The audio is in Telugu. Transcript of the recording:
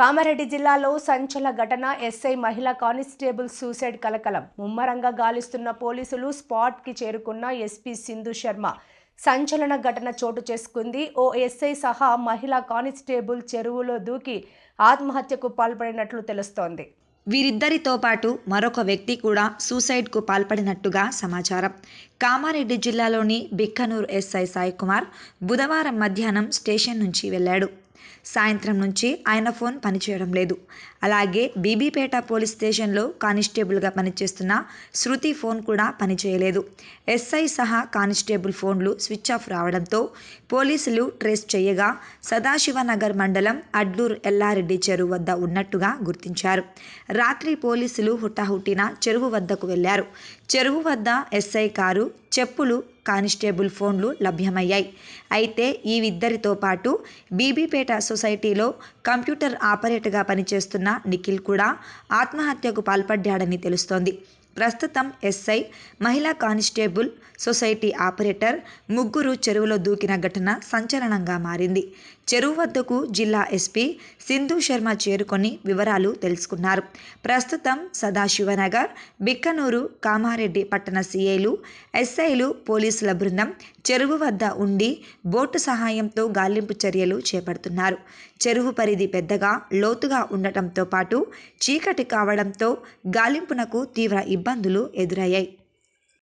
కామారెడ్డి జిల్లాలో సంచల ఘటన ఎస్ఐ మహిళా కానిస్టేబుల్ సూసైడ్ కలకలం. ముమ్మరంగా గాలిస్తున్న పోలీసులు స్పాట్కి చేరుకున్న ఎస్పీ సింధు శర్మ. సంచలన ఘటన చోటు చేసుకుంది. ఓ ఎస్ఐ సహా మహిళా కానిస్టేబుల్ చెరువులో దూకి ఆత్మహత్యకు పాల్పడినట్లు తెలుస్తోంది. వీరిద్దరితో పాటు మరొక వ్యక్తి కూడా సూసైడ్కు పాల్పడినట్టుగా సమాచారం. కామారెడ్డి జిల్లాలోని బిక్కనూరు ఎస్ఐ సాయి కుమార్ బుధవారం మధ్యాహ్నం స్టేషన్ నుంచి వెళ్ళాడు. సాయంత్రం నుంచి ఆయన ఫోన్ పనిచేయడం లేదు. అలాగే బీబీపేట పోలీస్ స్టేషన్లో కానిస్టేబుల్గా పనిచేస్తున్న శృతి ఫోన్ కూడా పనిచేయలేదు. ఎస్ఐ సహా కానిస్టేబుల్ ఫోన్లు స్విచ్ ఆఫ్ రావడంతో పోలీసులు ట్రేస్ చేయగా సదాశివనగర్ మండలం అడ్లూరు ఎల్లారెడ్డి చెరువు వద్ద ఉన్నట్టుగా గుర్తించారు. రాత్రి పోలీసులు హుటాహుటిన చెరువు వద్దకు వెళ్ళారు. చెరువు వద్ద ఎస్ఐ కారు చెప్పులు కానిస్టేబుల్ ఫోన్లు లభ్యమయ్యాయి. అయితే ఈ ఇద్దరితో పాటు బీబీపేట సొసైటీలో కంప్యూటర్ ఆపరేటర్గా పనిచేస్తున్న నిఖిల్ కూడా ఆత్మహత్యకు పాల్పడ్డాడని తెలుస్తోంది. ప్రస్తుతం ఎస్ఐ మహిళా కానిస్టేబుల్ సొసైటీ ఆపరేటర్ ముగ్గురు చెరువులో దూకిన ఘటన సంచలనంగా మారింది. చెరువు వద్దకు జిల్లా ఎస్పీ సింధు శర్మ చేరుకొని వివరాలు తెలుసుకున్నారు. ప్రస్తుతం సదాశివనగర్ బిక్కనూరు కామారెడ్డి పట్టణ సీఐలు ఎస్ఐలు పోలీసుల బృందం చెరువు వద్ద ఉండి బోటు సహాయంతో గాలింపు చర్యలు చేపడుతున్నారు. చెరువు పరిధి పెద్దగా లోతుగా ఉండటంతో పాటు చీకటి కావడంతో గాలింపునకు తీవ్ర ఇబ్బందులు ఎదురయ్యాయి.